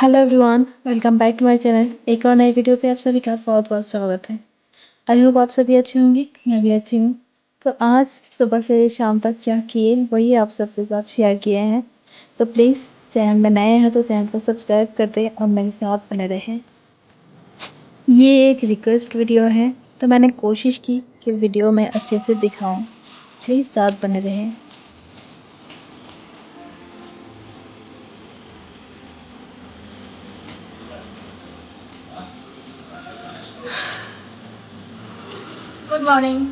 Hello everyone welcome back to my channel एक और नई वीडियो पे आप सभी का बहुत बहुत स्वागत है। आई होप आप सभी अच्छी होंगी, मैं भी अच्छी हूँ। तो आज सुबह से शाम तक क्या किए, वही आप सबके साथ शेयर किए हैं। तो प्लीज़ चैनल में नए हैं तो चैनल को सब्सक्राइब कर दें और मेरे साथ बने रहें। ये एक रिक्वेस्ट वीडियो है तो मैंने कोशिश की कि वीडियो में अच्छे से दिखाऊँ। प्लीज़ साथ बने रहें। मॉर्निंग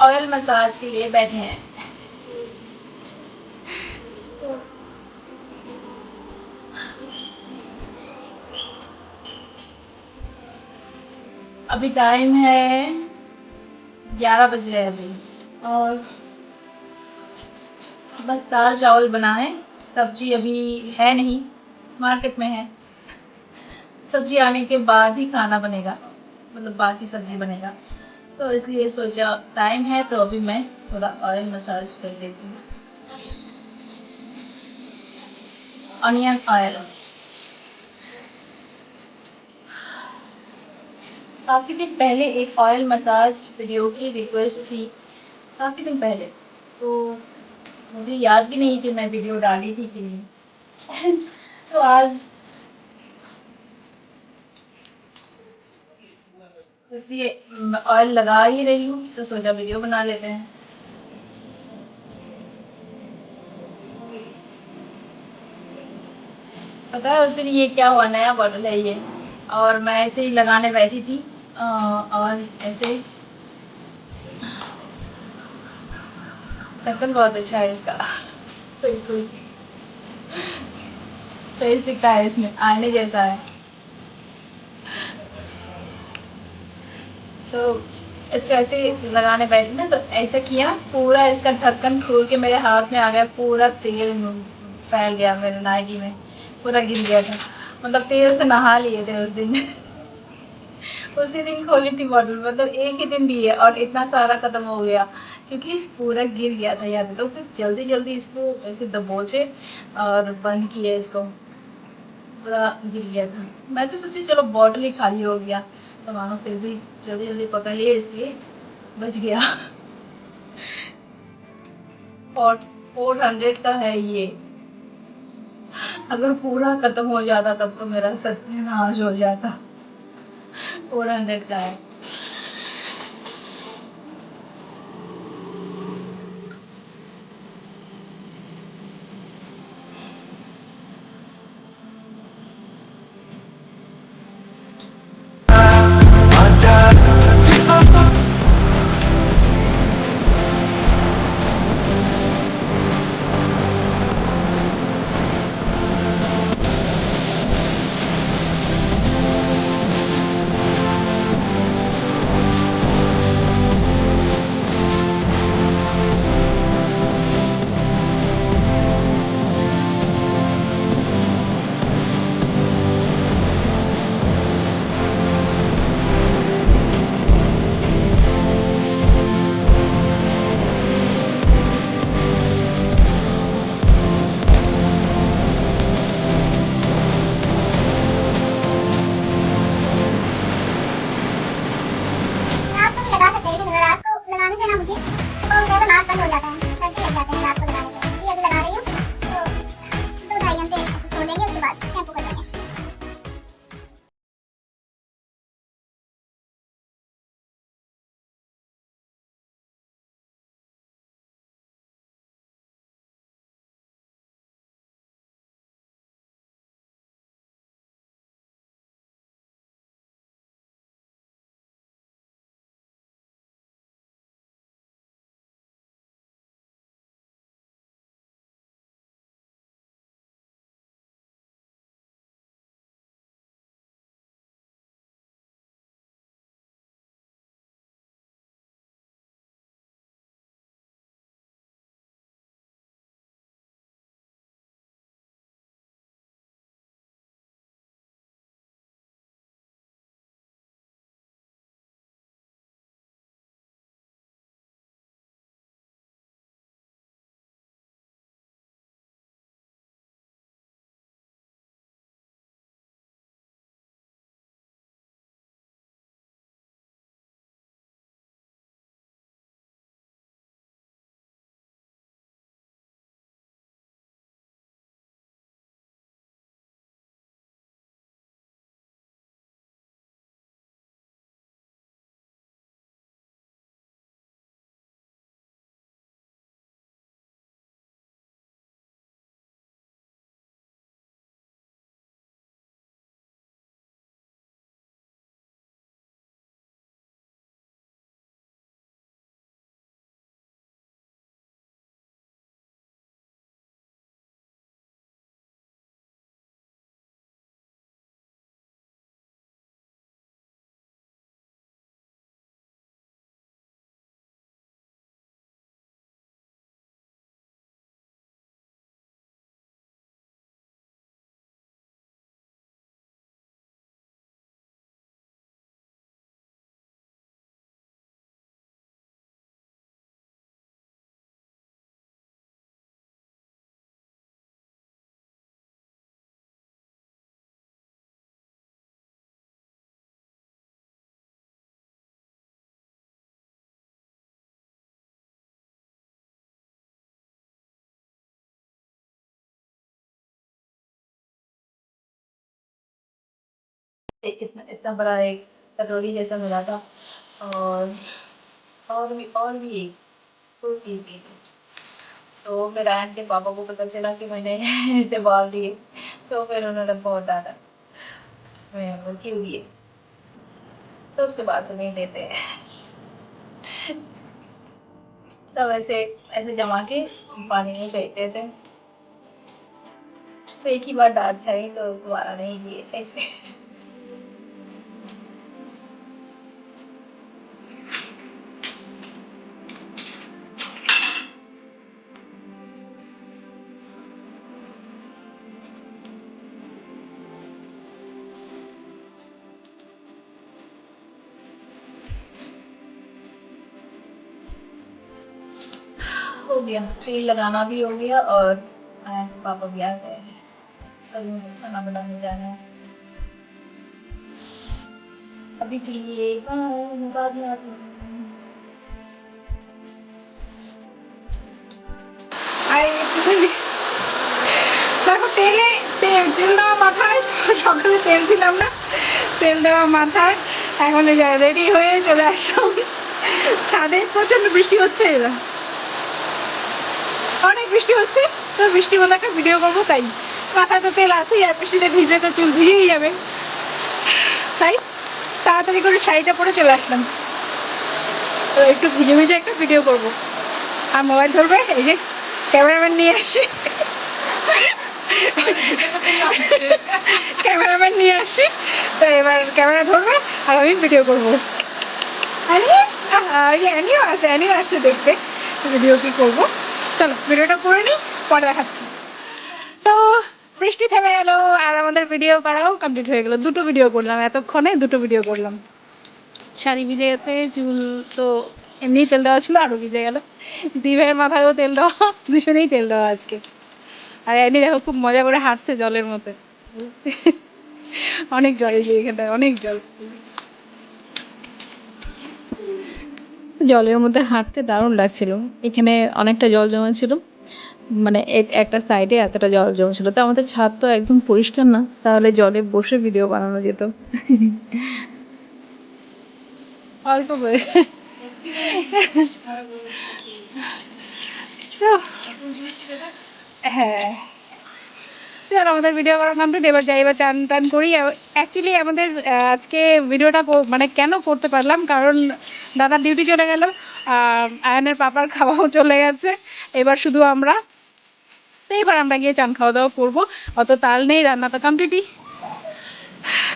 ऑयल मसाज के लिए बैठे हैं। अभी टाइम है ग्यारह बजे अभी। और बस दाल चावल बनाए। सब्ज़ी अभी है नहीं मार्केट में है। सब्ज़ी आने के बाद ही खाना बनेगा मतलब बाकी सब्ज़ी बनेगा। तो इसलिए सोचा टाइम है तो अभी मैं थोड़ा ऑयल मसाज कर देती हूँ। ऑनियन ऑयल काफ़ी दिन पहले एक ऑयल मसाज वीडियो की रिक्वेस्ट थी, काफ़ी दिन पहले। तो मुझे याद भी नहीं कि मैं वीडियो डाली थी कि नहीं। तो आज इसलिए ऑयल लगा ही रही हूँ तो सोचा वीडियो बना लेते हैं। पता है उस दिन ये क्या हुआ, नया बॉटल है ये। और मैं ऐसे ही लगाने बैठी थी और ऐसे ढक्कन बहुत अच्छा है इसका। बिल्कुल। फेस दिखता है, इसमें आने जैसा है। तो इसको ऐसे लगाने बैठी ना तो ऐसा किया, पूरा इसका ढक्कन खोल के मेरे हाथ में आ गया, पूरा तेल फैल गया मेरे नाइटी में, पूरा गिर गया था। मतलब तेल से नहा लिए थे उस दिन। उसी दिन खोली थी बॉटल मतलब एक ही दिन दिए और इतना सारा खत्म हो गया, क्योंकि पूरा गिर गया था याद तो फिर जल्दी जल्दी इसको ऐसे दबोचे और बंद किया इसको। पूरा गिर गया था। मैं तो सोची चलो बॉटल ही खाली हो गया तो मानो फिर भी जल्दी जल्दी पकड़ लिए इसलिए बच गया। और फोर हंड्रेड का है ये। अगर पूरा खत्म हो जाता तब तो मेरा सत्य सत्यानाश हो जाता। फोर हंड्रेड का है एक इतना इतना बड़ा एक कटोरी जैसा मिला था। और और भी और भी एक तीन थी तो फिर आयन के पापा को पता चला कि मैंने इसे बाल दिए। तो फिर उन्होंने बहुत डांटा। मैं वो क्यों दिए? तो उसके बाद से नहीं देते हैं। सब ऐसे ऐसे जमा के पानी में फेंकते थे तो एक ही बार डांट खाई तो दोबारा नहीं दिए ऐसे। गया तेल लगाना भी हो गया और आयन से पापा भी आ गए हैं अभी मुझे खाना बनाने जाना है अभी के लिए बाय, बाद में आती हूँ। আর একটুখানি দেখো তেলে তেল তেল দেওয়া মাথায় সকালে তেল দিলাম না তেল দেওয়া মাথায় এখন রেডি হয়ে চলে আসলাম ছাদে প্রচন্ড বৃষ্টি হচ্ছে অনেক বৃষ্টি হচ্ছে, তো বৃষ্টির মধ্যে একটা ভিডিও করব, তাই মাথায় তো তেল আছেই, আর বৃষ্টিতে ভিজলে তো চুল ভিজেই যাবে। তাই তাড়াতাড়ি করে শাড়িটা পরে চলে আসলাম। তো একটু ভিজে ভিজে একটা ভিডিও করব। আর মোবাইল ধরবে, এই যে ক্যামেরাম্যান নিয়ে আসি। ক্যামেরাম্যান নিয়ে আসি, তো এবার ক্যামেরা ধরবে, আর আমি ভিডিও করব। অ্যানিও আছে অ্যানিও আসছে দেখতে। ভিডিও কি করব? চলো, ভিডিওটা করে নিই পরে দেখাচ্ছি। তো বৃষ্টি থেমে গেল আর আমাদের ভিডিও করাও কমপ্লিট হয়ে গেল। দুটো ভিডিও করলাম এতক্ষণে, দুটো ভিডিও করলাম। শাড়ি ভিজে গেছে, চুল তো এমনি তেল দেওয়া ছিল, আরও ভিজে গেল। দিভের মাথায়ও তেল দেওয়া, দুজনেই তেল দেওয়া আজকে। আর এমনি দেখো, খুব মজা করে হাঁটছে জলের মধ্যে। অনেক জল এখানটায়, অনেক জল। জলের মধ্যে হাঁটতে দারুণ লাগছিল। এখানে অনেকটা জল জমা ছিল মানে একটা সাইডে এতটা জল জমেছিল। তো আমাদের ছাদ তো একদম পরিষ্কার না, তাহলে জলে বসে ভিডিও বানানো যেত। অল্প হ্যাঁ। চল আমাদের ভিডিও করা কমপ্লিট এবার যাই এবার চান টান করি। অ্যাকচুয়ালি আমাদের আজকে ভিডিওটা মানে কেন করতে পারলাম? কারণ দাদার ডিউটি চলে গেল আর আয়নের পাপার খাওয়াও চলে গেছে। এবার শুধু আমরা, তো এবার আমরা গিয়ে চান খাওয়া দাওয়া করব। অত তাল নেই, রান্না তো কমপ্লিটই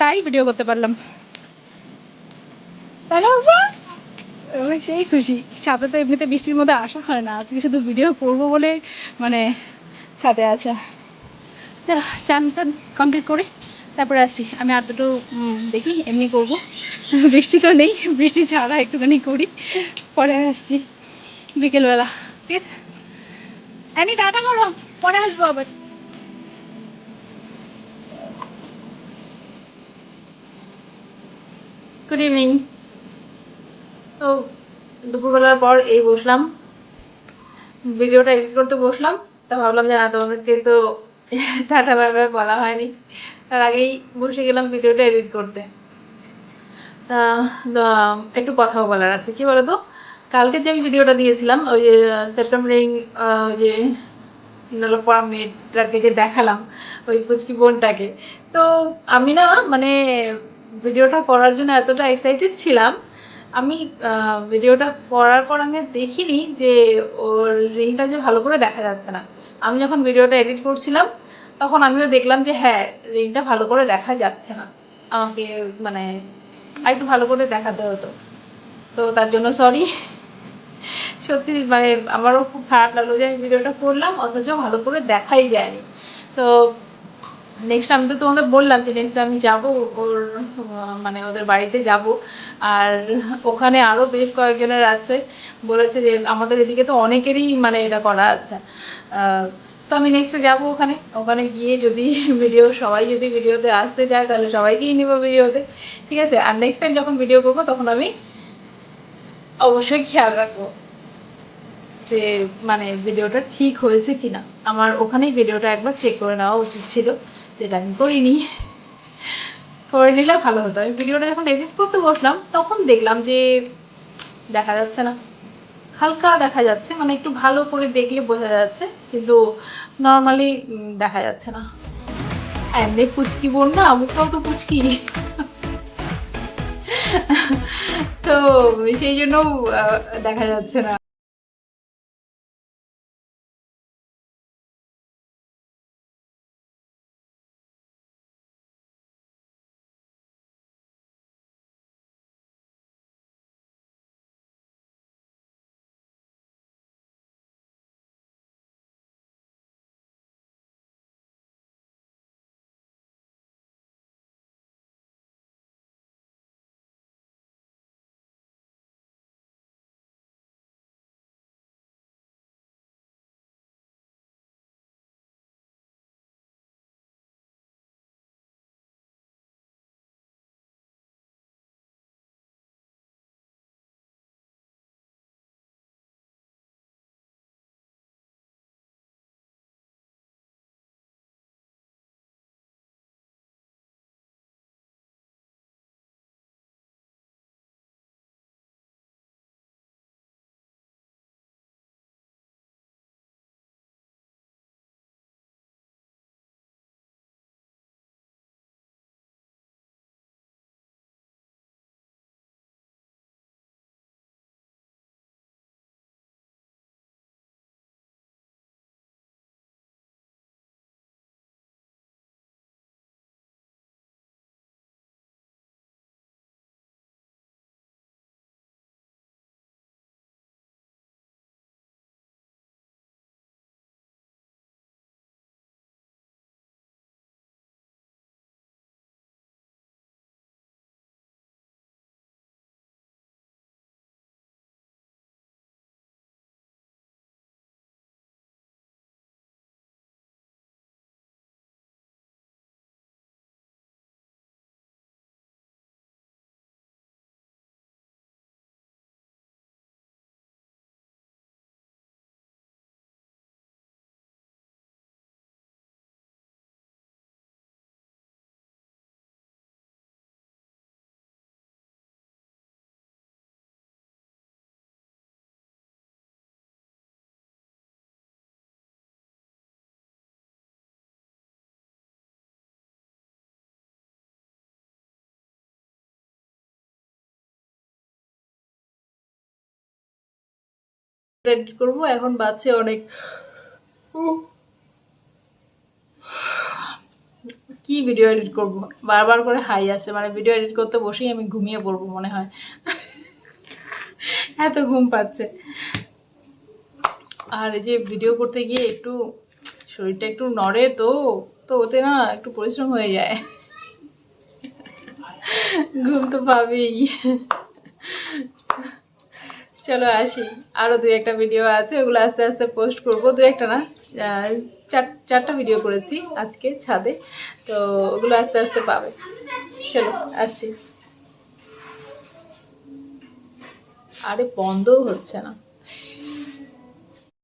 তাই ভিডিও করতে পারলাম। সেই খুশি। ছাদে তো এমনিতে বৃষ্টির মধ্যে আসা হয় না। আজকে শুধু ভিডিও করব বলে মানে ছাদে আসা চান টান কমপ্লিট করে তারপরে আসি। আমি আর দুটো দেখি, এমনি করব। বৃষ্টি তো নেই, বৃষ্টি ছাড়া একটুখানি করি, পরে আসছি বিকেলবেলা। ঠিক? আছে অ্যানি, টাটা করো, পরে আসব আবার। গুড ইভিনিং তো, দুপুরবেলার পর এই বসলাম। ভিডিওটা এডিট করতে বসলাম, তা ভাবলাম যে না, তোমাদেরকে তো টাটা বাই বাই বলা হয়নি। তার আগেই বসে গেলাম ভিডিওটা এডিট করতে। একটু কথাও বলার আছে। কি বলতো? কালকে যে আমি ভিডিওটা দিয়েছিলাম, ওই যে সেপ্টেম্বরিং যে নলপা মেয়েটাকে যে দেখালাম, ওই পুচকি বোনটাকে। তো আমি না মানে ভিডিওটা করার জন্য এতটা এক্সাইটেড ছিলাম। আমি ভিডিওটা করার পর আমি দেখিনি যে ওর রিংটা যে ভালো করে দেখা যাচ্ছে না। আমি যখন ভিডিওটা এডিট করছিলাম, তখন আমিও দেখলাম যে হ্যাঁ রিংটা ভালো করে দেখা যাচ্ছে না। আমাকে মানে আর একটু ভালো করে দেখাতে হতো। তো তার জন্য সরি সত্যি মানে আমারও খুব খারাপ লাগল যে আমি ভিডিওটা করলাম, অথচ ভালো করে দেখাই যায়নি। তো নেক্সট আমি তো তোমাদের বললাম যে নেক্সট আমি যাব ওর মানে ওদের বাড়িতে যাব। আর ওখানে আরও বেশ কয়েকজনের আছে। বলেছে যে আমাদের এদিকে তো অনেকেরই মানে এটা করা আছে। তো আমি নেক্সটে যাব ওখানে। ওখানে গিয়ে যদি ভিডিও সবাই যদি ভিডিওতে আসতে চায়, তাহলে সবাইকেই নিব ভিডিওতে ঠিক আছে? আর নেক্সট টাইম যখন ভিডিও করব, তখন আমি অবশ্যই খেয়াল রাখব যে মানে ভিডিওটা ঠিক হয়েছে কিনা। আমার ওখানেই ভিডিওটা একবার চেক করে নেওয়া উচিত ছিল। যেটা আমি করিনি। করে নিলে ভালো হতো। আমি ভিডিওটা যখন এডিট করতে বসলাম, তখন দেখলাম যে দেখা যাচ্ছে না। হালকা দেখা যাচ্ছে মানে একটু ভালো করে দেখলে বোঝা যাচ্ছে, কিন্তু নর্মালি দেখা যাচ্ছে না। এমনি পুচকি বোন না, মুখটাও তো পুচকি। তো সেই জন্য দেখা যাচ্ছে না। এডিট করব। এখন বাজছে অনেক কি ভিডিও এডিট করব? বারবার করে হাই আসে মানে ভিডিও এডিট করতে বসেই আমি ঘুমিয়ে পড়ব মনে হয়। এত ঘুম পাচ্ছে। আর এই যে ভিডিও করতে গিয়ে একটু শরীরটা একটু নড়ে তো তো ওতে না একটু পরিশ্রম হয়ে যায়। ঘুম তো পাবেই। চলো আসি। আরও দু একটা ভিডিও আছে, ওগুলো আস্তে আস্তে পোস্ট করব। দু একটা না চার, চারটা ভিডিও করেছি আজকে ছাদে, তো ওগুলো আস্তে আস্তে পাবে। চলো আসছি আরে বন্ধও হচ্ছে না।